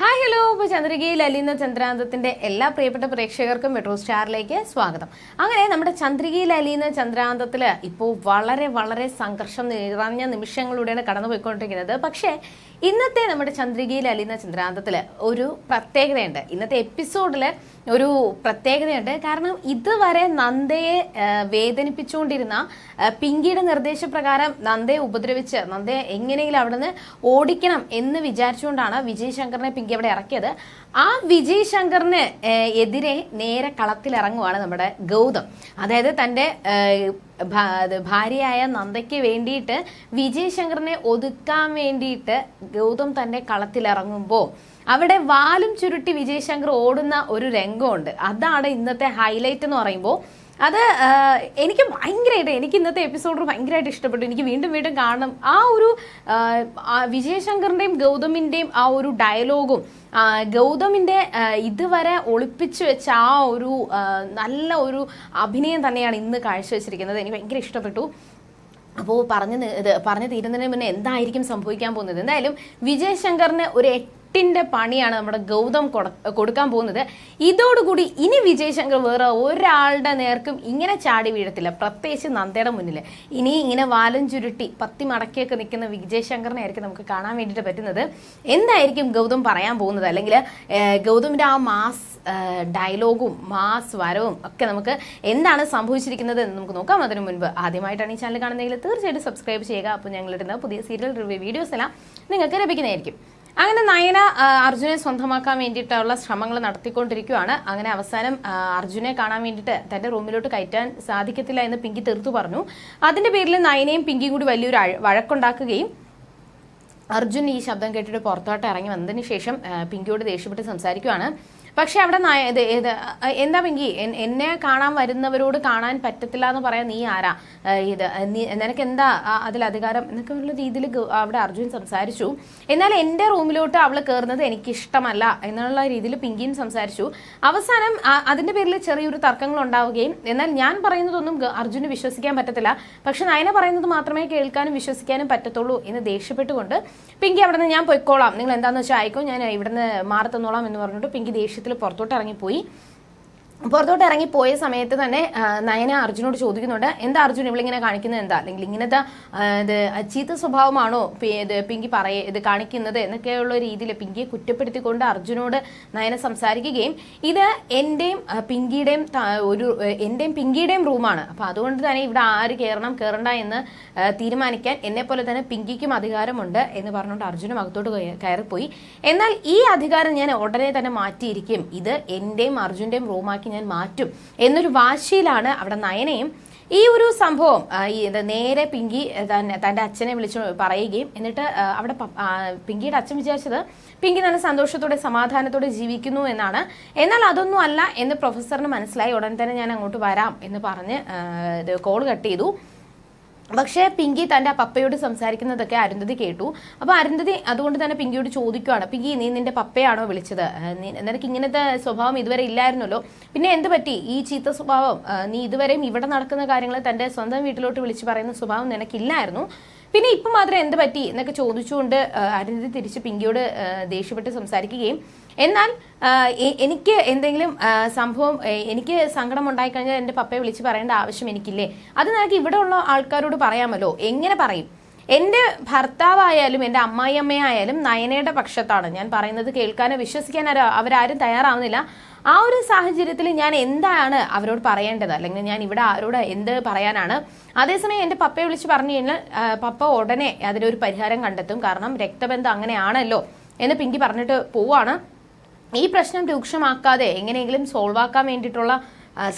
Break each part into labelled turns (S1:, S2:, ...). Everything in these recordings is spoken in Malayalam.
S1: ഹായ് ഹലോ ഇപ്പോൾ ചന്ദ്രികയിൽ അലിയുന്ന ചന്ദ്രാന്തത്തിന്റെ എല്ലാ പ്രിയപ്പെട്ട പ്രേക്ഷകർക്കും മെട്രോ സ്റ്റാറിലേക്ക് സ്വാഗതം. അങ്ങനെ നമ്മുടെ ചന്ദ്രികയിൽ അലിയുന്ന ചന്ദ്രാന്തത്തിൽ ഇപ്പോൾ വളരെ വളരെ സംഘർഷം നിറഞ്ഞ നിമിഷങ്ങളിലൂടെയാണ് കടന്നുപോയിക്കൊണ്ടിരിക്കുന്നത്. പക്ഷേ ഇന്നത്തെ നമ്മുടെ ചന്ദ്രികയിൽ അലിയുന്ന ചന്ദ്രാന്തത്തിൽ ഒരു പ്രത്യേകതയുണ്ട്. ഇന്നത്തെ എപ്പിസോഡിൽ ഒരു പ്രത്യേകതയുണ്ട്. കാരണം ഇതുവരെ നന്ദയെ വേദനിപ്പിച്ചുകൊണ്ടിരുന്ന പിങ്കിയുടെ നിർദ്ദേശപ്രകാരം നന്ദയെ ഉപദ്രവിച്ച് നന്ദയെ എങ്ങനെയെങ്കിലും അവിടുന്ന് ഓടിക്കണം എന്ന് വിചാരിച്ചുകൊണ്ടാണ് വിജയ് ശങ്കറിനെ പിങ്കി അവിടെ ഇറക്കിയത്. ആ വിജയ് ശങ്കറിന് എതിരെ നേരെ കളത്തിലിറങ്ങുവാണ് നമ്മുടെ ഗൗതം. അതായത് തന്റെ ഭാര്യയായ നന്ദയ്ക്ക് വേണ്ടിയിട്ട് വിജയ് ശങ്കറിനെ ഒതുക്കാൻ വേണ്ടിയിട്ട് ഗൗതം തന്റെ കളത്തിലിറങ്ങുമ്പോൾ അവിടെ വാലും ചുരുട്ടി വിജയ് ശങ്കർ ഓടുന്ന ഒരു രംഗമുണ്ട്. അതാണ് ഇന്നത്തെ ഹൈലൈറ്റ് എന്ന് പറയുമ്പോൾ അത് എനിക്ക് ഭയങ്കരമായിട്ട് എനിക്ക് ഇന്നത്തെ എപ്പിസോഡ് ഭയങ്കരമായിട്ട് ഇഷ്ടപ്പെട്ടു. എനിക്ക് വീണ്ടും വീണ്ടും കാണണം. ആ ഒരു വിജയശങ്കറിന്റെയും ഗൗതമിന്റെയും ആ ഒരു ഡയലോഗും ഗൗതമിന്റെ ഇതുവരെ ഒളിപ്പിച്ചു വെച്ച ആ ഒരു നല്ല ഒരു അഭിനയം തന്നെയാണ് ഇന്ന് കാഴ്ചവെച്ചിരിക്കുന്നത്. എനിക്ക് ഭയങ്കര ഇഷ്ടപ്പെട്ടു. അപ്പോൾ പറഞ്ഞു പറഞ്ഞു തീരുന്നതിന് മുന്നേ എന്തായിരിക്കും സംഭവിക്കാൻ പോകുന്നത്? എന്തായാലും വിജയ് ശങ്കറിന് ഒരു എട്ടിന്റെ പണിയാണ് നമ്മുടെ ഗൗതം കൊടുക്കാൻ പോകുന്നത്. ഇതോടുകൂടി ഇനി വിജയശങ്കർ വേറെ ഒരാളുടെ നേർക്കും ഇങ്ങനെ ചാടി വീഴത്തില്ല. പ്രത്യേകിച്ച് നന്ദയുടെ മുന്നിൽ ഇനി ഇങ്ങനെ വാലും ചുരുട്ടി പത്തി മടക്കിയൊക്കെ നിൽക്കുന്ന വിജയ് ശങ്കറിനെ ആയിരിക്കും നമുക്ക് കാണാൻ വേണ്ടിയിട്ട് പറ്റുന്നത്. എന്തായിരിക്കും ഗൗതം പറയാൻ പോകുന്നത്? അല്ലെങ്കിൽ ഗൗതമിന്റെ ആ മാസ് ഡയലോഗും മാസ് വരവും ഒക്കെ നമുക്ക് എന്താണ് സംഭവിച്ചിരിക്കുന്നത് എന്ന് നമുക്ക് നോക്കാം. അതിനു മുൻപ് ആദ്യമായിട്ടാണ് ഈ ചാനൽ കാണുന്നതെങ്കിൽ തീർച്ചയായിട്ടും സബ്സ്ക്രൈബ് ചെയ്യുക. അപ്പോൾ ഞങ്ങളിടുന്ന പുതിയ സീരിയൽ റിവ്യൂ വീഡിയോസ് എല്ലാം നിങ്ങൾക്ക് ലഭിക്കുന്നതായിരിക്കും. അങ്ങനെ നയന അർജുനെ സ്വന്തമാക്കാൻ വേണ്ടിയിട്ടുള്ള ശ്രമങ്ങൾ നടത്തിക്കൊണ്ടിരിക്കുകയാണ് അങ്ങനെ അവസാനം അർജുനെ കാണാൻ വേണ്ടിയിട്ട് തന്റെ റൂമിലോട്ട് കയറ്റാൻ സാധിക്കത്തില്ല എന്ന് പിങ്കി തീർത്തു പറഞ്ഞു. അതിന്റെ പേരിൽ നയനയും പിങ്കിയും കൂടി വലിയൊരു വഴക്കുണ്ടാക്കുകയും അർജുൻ ഈ ശബ്ദം കേട്ടിട്ട് പുറത്തോട്ട് ഇറങ്ങി വന്നതിന് ശേഷം പിങ്കിയോട് ദേഷ്യപ്പെട്ട് സംസാരിക്കുവാണ്. പക്ഷെ അവിടെ നായ- ഇത് ഇത് ആ, എന്താ പിങ്കി എന്നെ കാണാൻ വരുന്നവരോട് കാണാൻ പറ്റത്തില്ല എന്ന് പറയാൻ നീ ആരാ? ഇത് നിനക്ക് എന്താ അതിൽ അധികാരം? എന്നൊക്കെ ഉള്ള രീതിയിൽ അവിടെ അർജുൻ സംസാരിച്ചു. എന്നാൽ എന്റെ റൂമിലോട്ട് അവൾ കയറുന്നത് എനിക്ക് ഇഷ്ടമല്ല എന്നുള്ള രീതിയിൽ പിങ്കിയും സംസാരിച്ചു. അവസാനം അതിന്റെ പേരിൽ ചെറിയൊരു തർക്കങ്ങൾ ഉണ്ടാവുകയും എന്നാൽ ഞാൻ പറയുന്നതൊന്നും അർജുന് വിശ്വസിക്കാൻ പറ്റത്തില്ല. പക്ഷെ നയന പറയുന്നത് മാത്രമേ കേൾക്കാനും വിശ്വസിക്കാനും പറ്റത്തുള്ളൂ എന്ന് ദേഷ്യപ്പെട്ടുകൊണ്ട് പിങ്കി അവിടെ നിന്ന് ഞാൻ പൊയ്ക്കോളാം. നിങ്ങൾ എന്താണെന്ന് വെച്ചാൽ ആയിക്കോ ഞാൻ ഇവിടുന്ന് മാറി തന്നോളാം എന്ന് പറഞ്ഞിട്ട് പിങ്കി ദേഷ്യത്തിൽ പുറത്തോട്ട് ഇറങ്ങിപ്പോയി. പുറത്തോട്ട് ഇറങ്ങി പോയ സമയത്ത് തന്നെ നയന അർജുനോട് ചോദിക്കുന്നുണ്ട് എന്താ അർജുൻ ഇവളിങ്ങനെ കാണിക്കുന്നത്? എന്താ? അല്ലെങ്കിൽ ഇങ്ങനത്തെ ഇത് ചീത്ത സ്വഭാവമാണോ? ഇത് പിങ്കി പറയ ഇത് കാണിക്കുന്നത്? എന്നൊക്കെയുള്ള രീതിയിൽ പിങ്കിയെ കുറ്റപ്പെടുത്തിക്കൊണ്ട് അർജുനോട് നയന സംസാരിക്കുകയും ഇത് എന്റെയും പിങ്കിയുടെയും ഒരു എന്റെയും പിങ്കിയുടെയും റൂമാണ് അപ്പം അതുകൊണ്ട് തന്നെ ഇവിടെ ആര് കയറണം കയറണ്ട എന്ന് തീരുമാനിക്കാൻ എന്നെ പോലെ തന്നെ പിങ്കിക്കും അധികാരമുണ്ട് എന്ന് പറഞ്ഞുകൊണ്ട് അർജുനും അകത്തോട്ട് കയ- കയറിപ്പോയി. എന്നാൽ ഈ അധികാരം ഞാൻ ഉടനെ തന്നെ മാറ്റിയിരിക്കും. ഇത് എന്റെയും അർജുന്റെയും റൂമാക്കി ഞാൻ മാറ്റും എന്നൊരു വാശിയിലാണ് അവിടെ നയനയും ഈ ഒരു സംഭവം ഈ നേരെ പിങ്കി തന്നെ തന്റെ അച്ഛനെ വിളിച്ചു പറയുകയും എന്നിട്ട് അവിടെ പിങ്കിയുടെ അച്ഛൻ വിചാരിച്ചത് പിങ്കി നല്ല സന്തോഷത്തോടെ സമാധാനത്തോടെ ജീവിക്കുന്നു എന്നാണ്. എന്നാൽ അതൊന്നും അല്ല എന്ന് പ്രൊഫസറിന് മനസ്സിലായി. ഉടൻ തന്നെ ഞാൻ അങ്ങോട്ട് വരാം എന്ന് പറഞ്ഞ് കോൾ കട്ട് ചെയ്തു. പക്ഷേ പിങ്കി തന്റെ പപ്പയോട് സംസാരിക്കുന്നതൊക്കെ അരുന്ധതി കേട്ടു. അപ്പോൾ അരുന്ധതി അതുകൊണ്ട് തന്നെ പിങ്കിയോട് ചോദിക്കുവാണ് പിങ്കി നീ നിന്റെ പപ്പയാണോ വിളിച്ചത്? നിനക്ക് ഇങ്ങനത്തെ സ്വഭാവം ഇതുവരെ ഇല്ലായിരുന്നല്ലോ. പിന്നെ എന്ത് പറ്റി? ഈ ചീത്ത സ്വഭാവം നീ ഇതുവരെയും ഇവിടെ നടക്കുന്ന കാര്യങ്ങൾ തന്റെ സ്വന്തം വീട്ടിലോട്ട് വിളിച്ചു പറയുന്ന സ്വഭാവം നിനക്കില്ലായിരുന്നു. പിന്നെ ഇപ്പം മാത്രം എന്ത് പറ്റി? എന്നൊക്കെ ചോദിച്ചുകൊണ്ട് അരുന്ധതി തിരിച്ച് പിങ്കിയോട് ദേഷ്യപ്പെട്ട് സംസാരിക്കുകയും എന്നാൽ എനിക്ക് എന്തെങ്കിലും സംഭവം എനിക്ക് സങ്കടം ഉണ്ടായിക്കഴിഞ്ഞാൽ എന്റെ പപ്പയെ വിളിച്ച് പറയേണ്ട ആവശ്യം എനിക്കില്ലേ? അത് നിനക്ക് ഇവിടെ ഉള്ള ആൾക്കാരോട് പറയാമല്ലോ. എങ്ങനെ പറയും? എന്റെ ഭർത്താവായാലും എന്റെ അമ്മായിയമ്മയായാലും നയനയുടെ പക്ഷത്താണ്. ഞാൻ പറയുന്നത് കേൾക്കാനോ വിശ്വസിക്കാനോ അവ- അവരാരും തയ്യാറാവുന്നില്ല. ആ ഒരു സാഹചര്യത്തിൽ ഞാൻ എന്താണ് അവരോട് പറയേണ്ടത്? അല്ലെങ്കിൽ ഞാൻ ഇവിടെ ആരോട് എന്ത് പറയാനാണ്? അതേസമയം എന്റെ പപ്പയെ വിളിച്ച് പറഞ്ഞു കഴിഞ്ഞാൽ പപ്പ ഉടനെ അതിനൊരു പരിഹാരം കണ്ടെത്തും. കാരണം രക്തബന്ധം അങ്ങനെയാണല്ലോ എന്ന് പിങ്കി പറഞ്ഞിട്ട് പോവാണ് ഈ പ്രശ്നം രൂക്ഷമാക്കാതെ എങ്ങനെയെങ്കിലും സോൾവ് ആക്കാൻ വേണ്ടിയിട്ടുള്ള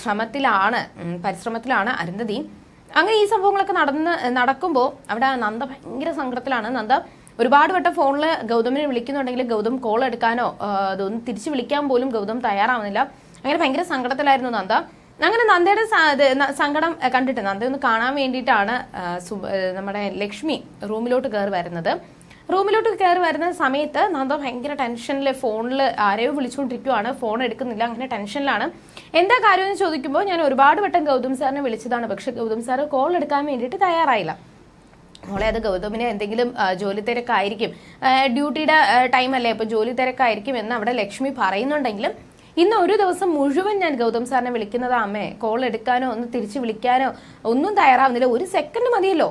S1: ശ്രമത്തിലാണ് പരിശ്രമത്തിലാണ് അരുന്ധതി. അങ്ങനെ ഈ സംഭവങ്ങളൊക്കെ നടന്ന് നടക്കുമ്പോൾ അവിടെ നന്ദ ഭയങ്കര സങ്കടത്തിലാണ്. നന്ദ ഒരുപാട് വട്ടം ഫോണിൽ ഗൗതമിനെ വിളിക്കുന്നുണ്ടെങ്കിൽ ഗൗതം കോൾ എടുക്കാനോ ആ, അതൊന്ന് തിരിച്ചു വിളിക്കാൻ പോലും ഗൗതം തയ്യാറാവുന്നില്ല. അങ്ങനെ ഭയങ്കര സങ്കടത്തിലായിരുന്നു നന്ദ. അങ്ങനെ നന്ദയുടെ സങ്കടം കണ്ടിട്ട് നന്ദ ഒന്ന് കാണാൻ വേണ്ടിയിട്ടാണ് നമ്മുടെ ലക്ഷ്മി റൂമിലോട്ട് കയറി വരുന്നത്. റൂമിലോട്ട് കയറി വരുന്ന സമയത്ത് നന്ദ ഭയങ്കര ടെൻഷനിൽ ഫോണിൽ ആരെയോ വിളിച്ചുകൊണ്ടിരിക്കുവാണ്. ഫോൺ എടുക്കുന്നില്ല അങ്ങനെ ടെൻഷനിലാണ്. എന്താ കാര്യം എന്ന് ചോദിക്കുമ്പോൾ ഞാൻ ഒരുപാട് വട്ടം ഗൗതം സാറിനെ വിളിച്ചതാണ്. പക്ഷെ ഗൗതം സാർ കോൾ എടുക്കാൻ വേണ്ടിയിട്ട് തയ്യാറായില്ല. മോളെ അത് ഗൗതമിന് എന്തെങ്കിലും ജോലി തിരക്കായിരിക്കും. ഡ്യൂട്ടിയുടെ ടൈം അല്ലേ? അപ്പോൾ ജോലി തിരക്കായിരിക്കും എന്ന് അവിടെ ലക്ഷ്മി പറയുന്നുണ്ടെങ്കിലും ഇന്ന് ഒരു ദിവസം മുഴുവൻ ഞാൻ ഗൗതം സാറിനെ വിളിക്കുന്നതാ അമ്മേ. കോൾ എടുക്കാനോ ഒന്ന് തിരിച്ചു വിളിക്കാനോ ഒന്നും തയ്യാറാവുന്നില്ല. ഒരു സെക്കൻഡ് മതിയല്ലോ.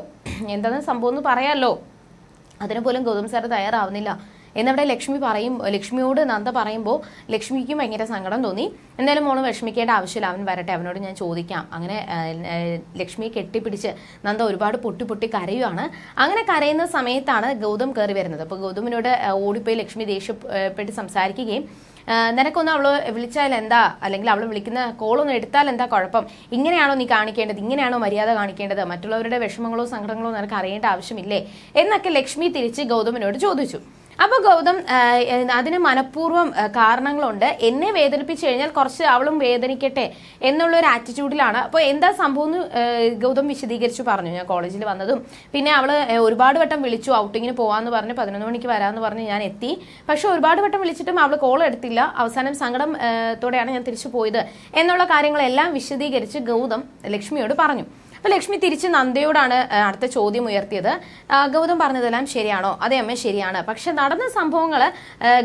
S1: എന്താണ് സംഭവം എന്ന് പറയാമല്ലോ അതിന് പോലും ഗൗതം സാർ തയ്യാറാവുന്നില്ല. എന്നവിടെ ലക്ഷ്മി പറയും ലക്ഷ്മിയോട് നന്ദ പറയുമ്പോൾ ലക്ഷ്മിക്കും ഭയങ്കര സങ്കടം തോന്നി. എന്തായാലും മോൾ വിഷമിക്കേണ്ട ആവശ്യമില്ല അവൻ വരട്ടെ അവനോട് ഞാൻ ചോദിക്കാം. അങ്ങനെ ലക്ഷ്മിയെ കെട്ടിപ്പിടിച്ച് നന്ദ ഒരുപാട് പൊട്ടി പൊട്ടി കരയുവാണ്. അങ്ങനെ കരയുന്ന സമയത്താണ് ഗൗതം കയറി വരുന്നത്. അപ്പോൾ ഗൗതമിനോട് ഓടിപ്പോയി ലക്ഷ്മി ദേഷ്യപ്പെട്ട് സംസാരിക്കുകയും നിനക്കൊന്ന് അവൾ വിളിച്ചാൽ എന്താ? അല്ലെങ്കിൽ അവൾ വിളിക്കുന്ന കോളൊന്നും എടുത്താൽ എന്താ കുഴപ്പം? ഇങ്ങനെയാണോ നീ കാണിക്കേണ്ടത്? ഇങ്ങനെയാണോ മര്യാദ കാണിക്കേണ്ടത്? മറ്റുള്ളവരുടെ വിഷമങ്ങളോ സങ്കടങ്ങളോ നിനക്ക് അറിയേണ്ട ആവശ്യമില്ലേ? എന്നൊക്കെ ലക്ഷ്മി തിരിച്ച് ഗൗതമനോട് ചോദിച്ചു. അപ്പോൾ ഗൗതം അതിന് മനഃപൂർവം കാരണങ്ങളുണ്ട്. എന്നെ വേദനിപ്പിച്ചു കഴിഞ്ഞാൽ കുറച്ച് അവളും വേദനിക്കട്ടെ എന്നുള്ള ഒരു ആറ്റിറ്റ്യൂഡിലാണ് അപ്പോൾ എന്താ സംഭവം എന്ന് ഗൗതം വിശദീകരിച്ചു പറഞ്ഞു. ഞാൻ കോളേജിൽ വന്നതും പിന്നെ അവൾ ആ, ഒരുപാട് വട്ടം വിളിച്ചു. ഔട്ടിങ്ങിന് പോവാന്ന് പറഞ്ഞ് പതിനൊന്ന് മണിക്ക് വരാമെന്ന് പറഞ്ഞ് ഞാൻ എത്തി. പക്ഷെ ഒരുപാട് വട്ടം വിളിച്ചിട്ടും അവൾ കോൾ എടുത്തില്ല. അവസാനം സങ്കടം തോടെയാണ് ഞാൻ തിരിച്ചു പോയത്. എന്നുള്ള കാര്യങ്ങളെല്ലാം വിശദീകരിച്ച് ഗൗതം ലക്ഷ്മിയോട് പറഞ്ഞു. അപ്പൊ ലക്ഷ്മി തിരിച്ച് നന്ദയോടാണ് അടുത്ത ചോദ്യം ഉയർത്തിയത്. ഗൗതം പറഞ്ഞതെല്ലാം ശരിയാണോ? അതെ അമ്മ ശരിയാണ്. പക്ഷെ നടന്ന സംഭവങ്ങൾ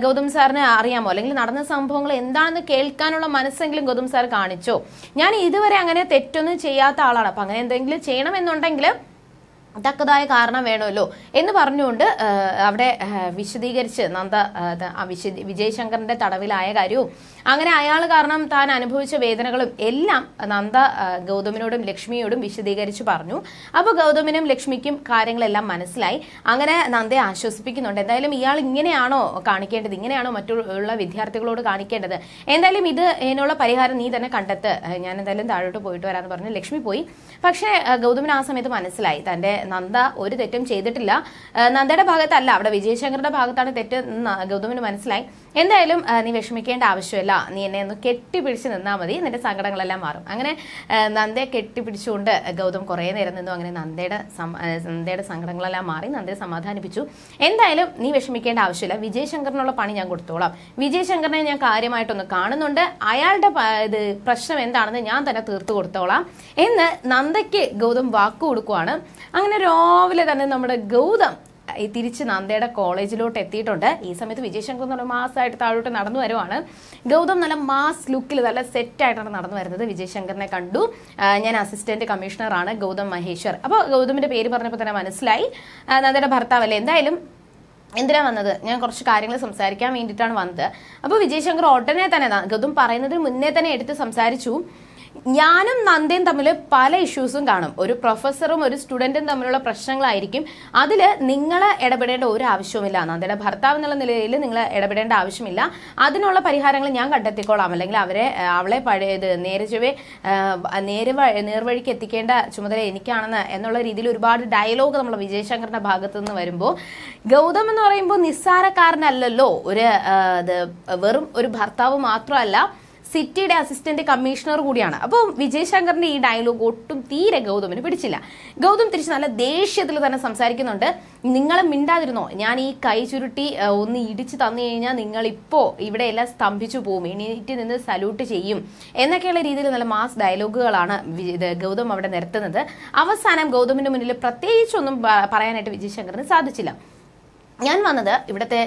S1: ഗൗതം സാറിന് അറിയാമോ? അല്ലെങ്കിൽ നടന്ന സംഭവങ്ങൾ എന്താണെന്ന് കേൾക്കാനുള്ള മനസ്സെങ്കിലും ഗൗതം സാർ കാണിച്ചോ? ഞാൻ ഇതുവരെ അങ്ങനെ തെറ്റൊന്നും ചെയ്യാത്ത ആളാണ്. അപ്പൊ അങ്ങനെ എന്തെങ്കിലും ചെയ്യണമെന്നുണ്ടെങ്കിൽ തക്കതായ കാരണം വേണമല്ലോ എന്ന് പറഞ്ഞുകൊണ്ട് അവിടെ വിശദീകരിച്ച് നന്ദ വിശദ വിജയശങ്കറിന്റെ തടവിലായ കാര്യവും അങ്ങനെ അയാൾ കാരണം താൻ അനുഭവിച്ച വേദനകളും എല്ലാം നന്ദ ഗൗതമിനോടും ലക്ഷ്മിയോടും വിശദീകരിച്ച് പറഞ്ഞു. അപ്പോൾ ഗൗതമിനും ലക്ഷ്മിക്കും കാര്യങ്ങളെല്ലാം മനസ്സിലായി. അങ്ങനെ നന്ദയെ ആശ്വസിപ്പിക്കുന്നുണ്ട്. എന്തായാലും ഇയാൾ ഇങ്ങനെയാണോ കാണിക്കേണ്ടത്? ഇങ്ങനെയാണോ മറ്റുള്ള വിദ്യാർത്ഥികളോട് കാണിക്കേണ്ടത്? എന്തായാലും ഇത് ഇതിനുള്ള പരിഹാരം നീ തന്നെ കണ്ടെത്ത്. ഞാൻ എന്തായാലും താഴോട്ട് പോയിട്ട് വരാമെന്ന് പറഞ്ഞ് ലക്ഷ്മി പോയി. പക്ഷേ ഗൗതമിന് ആ സമയത്ത് മനസ്സിലായി. തന്റെ നന്ദ ഒരു തെറ്റും ചെയ്തിട്ടില്ല. നന്ദയുടെ ഭാഗത്തല്ല അവിടെ വിജയശങ്കറുടെ ഭാഗത്താണ് തെറ്റ് ഗൗതമിന് മനസ്സിലായി. എന്തായാലും നീ വിഷമിക്കേണ്ട ആവശ്യമില്ല. നീ എന്നെ ഒന്ന് കെട്ടിപ്പിടിച്ച് നിന്നാൽ മതി. നിന്റെ സങ്കടങ്ങളെല്ലാം മാറും. അങ്ങനെ നന്ദയെ കെട്ടിപ്പിടിച്ചുകൊണ്ട് ഗൗതം കുറേ നേരം നിന്നു. അങ്ങനെ നന്ദയുടെ നന്ദയുടെ സങ്കടങ്ങളെല്ലാം മാറി നന്ദയെ സമാധാനിപ്പിച്ചു. എന്തായാലും നീ വിഷമിക്കേണ്ട ആവശ്യമില്ല. വിജയശങ്കറിനുള്ള പണി ഞാൻ കൊടുത്തോളാം. വിജയശങ്കറിനെ ഞാൻ കാര്യമായിട്ടൊന്ന് കാണുന്നുണ്ട്. അയാളുടെ ഇത് പ്രശ്നം എന്താണെന്ന് ഞാൻ തന്നെ തീർത്തു കൊടുത്തോളാം. എന്ന് നന്ദയ്ക്ക് ഗൗതം വാക്കു കൊടുക്കുവാണ്. അങ്ങനെ രാവിലെ തന്നെ നമ്മുടെ ഗൗതം ഈ തിരിച്ച് നന്ദയുടെ കോളേജിലോട്ട് എത്തിയിട്ടുണ്ട്. ഈ സമയത്ത് വിജയശങ്കർ എന്ന് മാസ് മാസമായിട്ട് താഴോട്ട് നടന്നു വരുവാണ്. ഗൗതം നല്ല മാസ് ലുക്കിൽ നല്ല സെറ്റായിട്ടാണ് നടന്നു വരുന്നത്. വിജയശങ്കറിനെ കണ്ടു. ഞാൻ അസിസ്റ്റന്റ് കമ്മീഷണറാണ് ഗൗതം മഹേശ്വർ. അപ്പോൾ ഗൗതമിന്റെ പേര് പറഞ്ഞപ്പോൾ തന്നെ മനസ്സിലായി. നന്ദയുടെ ഭർത്താവല്ലേ എന്തായാലും എന്തിനാ വന്നത്? ഞാൻ കുറച്ച് കാര്യങ്ങൾ സംസാരിക്കാൻ വേണ്ടിയിട്ടാണ് വന്നത്. അപ്പോൾ വിജയശങ്കർ ഉടനെ തന്നെ ഗൗതം പറയുന്നതിന് മുന്നേ തന്നെ എടുത്ത് സംസാരിച്ചു. ഞാനും നന്ദയും തമ്മിൽ പല ഇഷ്യൂസും കാണും. ഒരു പ്രൊഫസറും ഒരു സ്റ്റുഡന്റും തമ്മിലുള്ള പ്രശ്നങ്ങളായിരിക്കും. അതിൽ നിങ്ങൾ ഇടപെടേണ്ട ഒരു ആവശ്യവുമില്ല. നന്ദയുടെ ഭർത്താവ് എന്നുള്ള നിലയിൽ നിങ്ങൾ ഇടപെടേണ്ട ആവശ്യമില്ല. അതിനുള്ള പരിഹാരങ്ങൾ ഞാൻ കണ്ടെത്തിക്കോളാം. അല്ലെങ്കിൽ അവരെ അവളെ പഴയത് നേരെ ചൊവ്വേ ആ, നേർവഴിക്ക് എത്തിക്കേണ്ട ചുമതല എനിക്കാണെന്ന് എന്നുള്ള രീതിയിൽ ഒരുപാട് ഡയലോഗ് നമ്മൾ വിജയശങ്കറിന്റെ ഭാഗത്തു നിന്ന് വരുമ്പോൾ ഗൗതം എന്ന് പറയുമ്പോൾ നിസ്സാരക്കാരനല്ലല്ലോ. ഒരു വെറും ഒരു ഭർത്താവ് മാത്രമല്ല സിറ്റിയുടെ അസിസ്റ്റന്റ് കമ്മീഷണർ കൂടിയാണ്. അപ്പോൾ വിജയശങ്കറിന്റെ ഈ ഡയലോഗ് ഒട്ടും തീരെ ഗൗതമിന് പിടിച്ചില്ല. ഗൗതം തിരിച്ച് നല്ല ദേഷ്യത്തിൽ തന്നെ സംസാരിക്കുന്നുണ്ട്. നിങ്ങളെ മിണ്ടാതിരുന്നോ? ഞാൻ ഈ കൈ ചുരുട്ടി ഒന്ന് ഇടിച്ച് തന്നു കഴിഞ്ഞാൽ നിങ്ങൾ ഇപ്പോ ഇവിടെ എല്ലാം സ്തംഭിച്ചു പോകും എണീറ്റ് നിന്ന് സല്യൂട്ട് ചെയ്യും. എന്നൊക്കെയുള്ള രീതിയിൽ നല്ല മാസ് ഡയലോഗുകളാണ് ഗൗതം അവിടെ നിർത്തുന്നത് അവസാനം ഗൗതമിന്റെ മുന്നിൽ പ്രത്യേകിച്ചൊന്നും പറയാനായിട്ട് പറയാനായിട്ട് വിജയശങ്കറിന് സാധിച്ചില്ല. ഞാൻ വന്നത് ഇവിടുത്തെ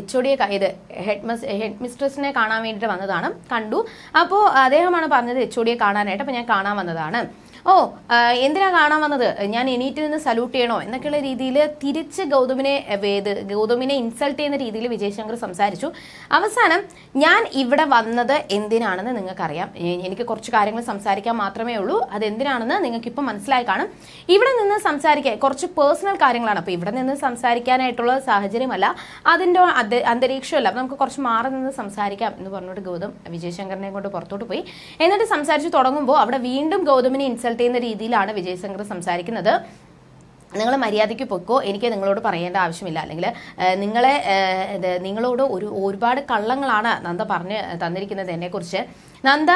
S1: എച്ച് ഒ ഇത് ഹെഡ് മിസ് ഹെഡ് മിസ്ട്രസിനെ കാണാൻ വേണ്ടിയിട്ട് വന്നതാണ് കണ്ടു. അപ്പോൾ അദ്ദേഹമാണ് പറഞ്ഞത് എച്ച് ഒ കാണാനായിട്ട് അപ്പോൾ ഞാൻ കാണാൻ വന്നതാണ്. ഓ എന്തിനാ കാണാൻ വന്നത്? ഞാൻ എണീറ്റ് നിന്ന് സല്യൂട്ട് ചെയ്യണോ? എന്നൊക്കെയുള്ള രീതിയിൽ തിരിച്ച് ഗൗതമിനെ വേത് ഗൗതമിനെ ഇൻസൾട്ട് ചെയ്യുന്ന രീതിയിൽ വിജയശങ്കർ സംസാരിച്ചു. അവസാനം ഞാൻ ഇവിടെ വന്നത് എന്തിനാണെന്ന് നിങ്ങൾക്കറിയാം. എനിക്ക് കുറച്ച് കാര്യങ്ങൾ സംസാരിക്കാൻ മാത്രമേ ഉള്ളൂ. അത് എന്തിനാണെന്ന് നിങ്ങൾക്ക് ഇപ്പം മനസ്സിലായി കാണും. ഇവിടെ നിന്ന് സംസാരിക്കാൻ കുറച്ച് പേഴ്സണൽ കാര്യങ്ങളാണ്. അപ്പോൾ ഇവിടെ നിന്ന് സംസാരിക്കാനായിട്ടുള്ള സാഹചര്യമല്ല അതിന്റെ അന്ത- അന്തരീക്ഷമല്ല. നമുക്ക് കുറച്ച് മാറി നിന്ന് സംസാരിക്കാം എന്ന് പറഞ്ഞിട്ട് ഗൗതം വിജയശങ്കറിനെ കൊണ്ട് പുറത്തോട്ട് പോയി. എന്നിട്ട് സംസാരിച്ച് തുടങ്ങുമ്പോൾ അവിടെ വീണ്ടും ഗൗതമിനെ ഇൻസൾട്ട് ചെയ്യുന്ന രീതിയിലാണ് വിജയശങ്കർ സംസാരിക്കുന്നത്. നിങ്ങൾ മര്യാദയ്ക്ക് പൊക്കോ എനിക്ക് നിങ്ങളോട് പറയേണ്ട ആവശ്യമില്ല. അല്ലെങ്കിൽ നിങ്ങളെ നിങ്ങളോട് ഒരു ഒരുപാട് കള്ളങ്ങളാണ് നന്ദ പറഞ്ഞ് തന്നിരിക്കുന്നത് എന്നെക്കുറിച്ച്. നന്ദ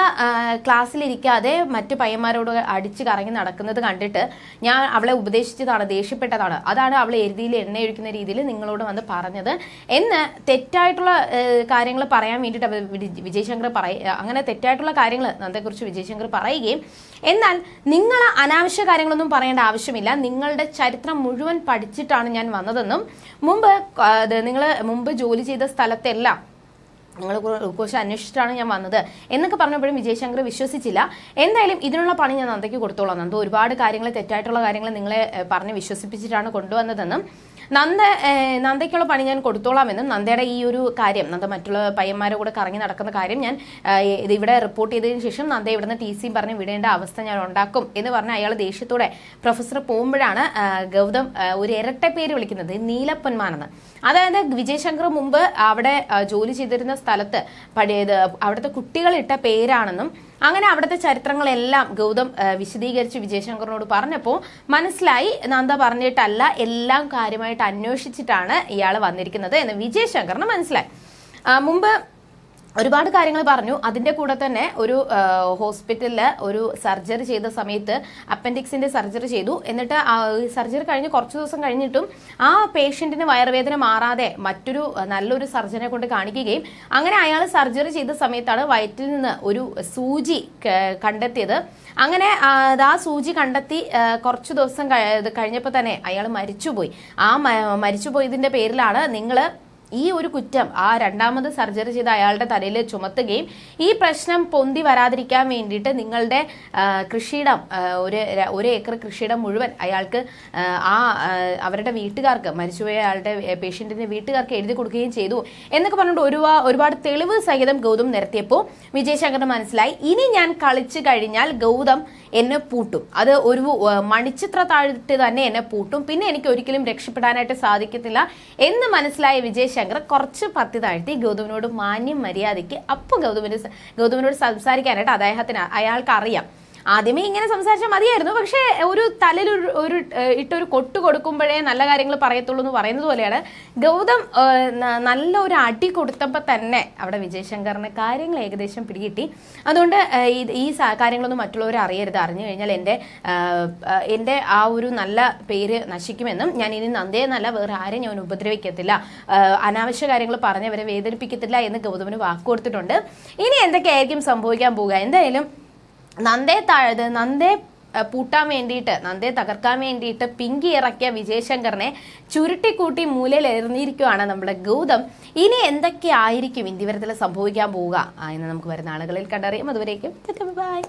S1: ക്ലാസ്സിലിരിക്കാതെ മറ്റു പയ്യന്മാരോട് അടിച്ച് കറങ്ങി നടക്കുന്നത് കണ്ടിട്ട് ഞാൻ അവളെ ഉപദേശിച്ചതാണ് ദേഷ്യപ്പെട്ടതാണ്. അതാണ് അവളെ എരുതിയിൽ എണ്ണയൊഴിക്കുന്ന രീതിയിൽ നിങ്ങളോട് വന്ന് പറഞ്ഞത്. എന്ന് തെറ്റായിട്ടുള്ള കാര്യങ്ങൾ പറയാൻ വേണ്ടിയിട്ട് വിജയശങ്കർ പറയ അങ്ങനെ തെറ്റായിട്ടുള്ള കാര്യങ്ങൾ നന്ദയെക്കുറിച്ച് വിജയശങ്കർ പറയുകയും എന്നാൽ നിങ്ങൾ അനാവശ്യ കാര്യങ്ങളൊന്നും പറയേണ്ട ആവശ്യമില്ല. നിങ്ങളുടെ ചരിത്രം മുഴുവൻ പഠിച്ചിട്ടാണ് ഞാൻ വന്നതെന്നും മുമ്പ് നിങ്ങൾ മുമ്പ് ജോലി ചെയ്ത സ്ഥലത്തെല്ലാം നിങ്ങൾ കുറച്ച് അന്വേഷിച്ചിട്ടാണ് ഞാൻ വന്നത് എന്നൊക്കെ പറഞ്ഞപ്പോഴും വിജയശങ്കർ വിശ്വസിച്ചില്ല. എന്തായാലും ഇതിനുള്ള പണി ഞാൻ നന്ദയ്ക്ക് കൊടുത്തോളാം. നന്ദ ഒരുപാട് കാര്യങ്ങൾ തെറ്റായിട്ടുള്ള കാര്യങ്ങൾ നിങ്ങളെ പറഞ്ഞ് വിശ്വസിപ്പിച്ചിട്ടാണ് കൊണ്ടുവന്നതെന്നും നന്ദ നന്ദയ്ക്കുള്ള പണി ഞാൻ കൊടുത്തോളാമെന്നും നന്ദയുടെ ഈ ഒരു കാര്യം നന്ദ മറ്റുള്ള പയ്യന്മാരെ കൂടെ കറങ്ങി നടക്കുന്ന കാര്യം ഞാൻ ഇത് ഇവിടെ റിപ്പോർട്ട് ചെയ്തതിനു ശേഷം നന്ദ ഇവിടുന്ന് ടി സി പറഞ്ഞ് വിടേണ്ട അവസ്ഥ ഞാൻ ഉണ്ടാക്കും എന്ന് പറഞ്ഞ് അയാൾ ദേഷ്യത്തോടെ പ്രൊഫസർ പോകുമ്പോഴാണ് ഗൗതം ഒരു ഇരട്ട പേര് വിളിക്കുന്നത് നീലപ്പൊന്മാനെന്ന് അതായത് വിജയശങ്കർ മുമ്പ് അവിടെ ജോലി ചെയ്തിരുന്ന സ്ഥലത്ത് പഴയത് അവിടുത്തെ കുട്ടികളിട്ട പേരാണെന്നും അങ്ങനെ അവിടുത്തെ ചരിത്രങ്ങളെല്ലാം ഗൗതം വിശദീകരിച്ച് വിജയശങ്കറിനോട് പറഞ്ഞപ്പോൾ മനസ്സിലായി. നന്ദ പറഞ്ഞിട്ടല്ല എല്ലാം കാര്യമായിട്ട് അന്വേഷിച്ചിട്ടാണ് ഇയാൾ വന്നിരിക്കുന്നത് എന്ന് വിജയശങ്കറിന് മനസ്സിലായി. മുമ്പ് ഒരുപാട് കാര്യങ്ങൾ പറഞ്ഞു. അതിന്റെ കൂടെ തന്നെ ഒരു ഹോസ്പിറ്റലിൽ ഒരു സർജറി ചെയ്ത സമയത്ത് അപ്പൻഡിക്സിന്റെ സർജറി ചെയ്തു. എന്നിട്ട് സർജറി കഴിഞ്ഞ് കുറച്ച് ദിവസം കഴിഞ്ഞിട്ടും ആ പേഷ്യന്റിന് വയറുവേദന മാറാതെ മറ്റൊരു നല്ലൊരു സർജനെ കൊണ്ട് കാണിക്കുകയും അങ്ങനെ അയാൾ സർജറി ചെയ്ത സമയത്താണ് വയറ്റിൽ നിന്ന് ഒരു സൂചി കണ്ടെത്തിയത്. അങ്ങനെ ആ, സൂചി കണ്ടെത്തി കുറച്ച് ദിവസം കഴിഞ്ഞപ്പോൾ തന്നെ അയാൾ മരിച്ചുപോയി. ആ മരിച്ചുപോയതിന്റെ പേരിലാണ് നിങ്ങൾ ഈ ഒരു കുറ്റം ആ രണ്ടാമത് സർജറി ചെയ്ത അയാളുടെ തലയിൽ ചുമത്തുകയും ഈ പ്രശ്നം പൊന്തി വരാതിരിക്കാൻ വേണ്ടിയിട്ട് നിങ്ങളുടെ കൃഷിയിടം ഒരു ഒരു ഏക്കർ കൃഷിയിടം മുഴുവൻ അയാൾക്ക് ആ, അവരുടെ വീട്ടുകാർക്ക് മരിച്ചുപോയ അയാളുടെ പേഷ്യന്റിന്റെ വീട്ടുകാർക്ക് എഴുതി കൊടുക്കുകയും ചെയ്തു എന്നൊക്കെ പറഞ്ഞുകൊണ്ട് ഒരുപാട് ഒരുപാട് തെളിവ് സഹിതം ഗൗതം നിരത്തിയപ്പോൾ വിജയശങ്കറിന് മനസ്സിലായി ഇനി ഞാൻ കളിച്ചു കഴിഞ്ഞാൽ ഗൗതം എന്നെ പൂട്ടും. അത് ഒരു മണിച്ചിത്ര താഴ്ത്തി തന്നെ എന്നെ പൂട്ടും. പിന്നെ എനിക്ക് ഒരിക്കലും രക്ഷപ്പെടാനായിട്ട് സാധിക്കത്തില്ല. എന്ന് മനസ്സിലായ വിജയശങ്കർ കുറച്ച് പത്തി താഴ്ത്തി ഗൗതമിനോട് മാന്യം മര്യാദയ്ക്ക് അപ്പൊ ഗൗതമിന് ഗൗതമിനോട് സംസാരിക്കാനായിട്ട് അദ്ദേഹത്തിന് അയാൾക്ക് അറിയാം. ആദ്യമേ ഇങ്ങനെ സംസാരിച്ചാൽ മതിയായിരുന്നു. പക്ഷേ ഒരു തലയിൽ ഒരു ഇട്ടൊരു കൊട്ട് കൊടുക്കുമ്പോഴേ നല്ല കാര്യങ്ങൾ പറയത്തുള്ളൂ എന്ന് പറയുന്നത് പോലെയാണ്. ഗൗതം നല്ല ഒരു അടി കൊടുത്തപ്പോൾ തന്നെ അവിടെ വിജയശങ്കറിന് കാര്യങ്ങൾ ഏകദേശം പിടികിട്ടി. അതുകൊണ്ട് ഈ കാര്യങ്ങളൊന്നും മറ്റുള്ളവർ അറിയരുത്. അറിഞ്ഞു കഴിഞ്ഞാൽ എന്റെ എന്റെ ആ ഒരു നല്ല പേര് നശിക്കുമെന്നും ഞാൻ ഇനി നന്ദേ നല്ല വേറെ ആരെയും ഞാൻ ഉപദ്രവിക്കത്തില്ല. അനാവശ്യ കാര്യങ്ങൾ പറഞ്ഞവരെ വേദനിപ്പിക്കത്തില്ല എന്ന് ഗൗതമിന് വാക്ക് കൊടുത്തിട്ടുണ്ട്. ഇനി എന്തൊക്കെയായിരിക്കും സംഭവിക്കാൻ പോവുക? എന്തായാലും നന്ദേ താഴത് നന്ദേ പൂട്ടാൻ വേണ്ടിയിട്ട് നന്ദേ തകർക്കാൻ വേണ്ടിയിട്ട് പിങ്കി ഇറക്കിയ വിജയശങ്കറിനെ ചുരുട്ടിക്കൂട്ടി മൂലയിൽ എറിഞ്ഞിരിക്കുകയാണ് നമ്മുടെ ഗൗതം. ഇനി എന്തൊക്കെ ആയിരിക്കും ഇന്ത്യവരത്തിൽ സംഭവിക്കാൻ പോവുക? എന്ന് നമുക്ക് വരുന്ന ആളുകളിൽ കണ്ടറിയാം. അതുവരേക്കും ബൈ.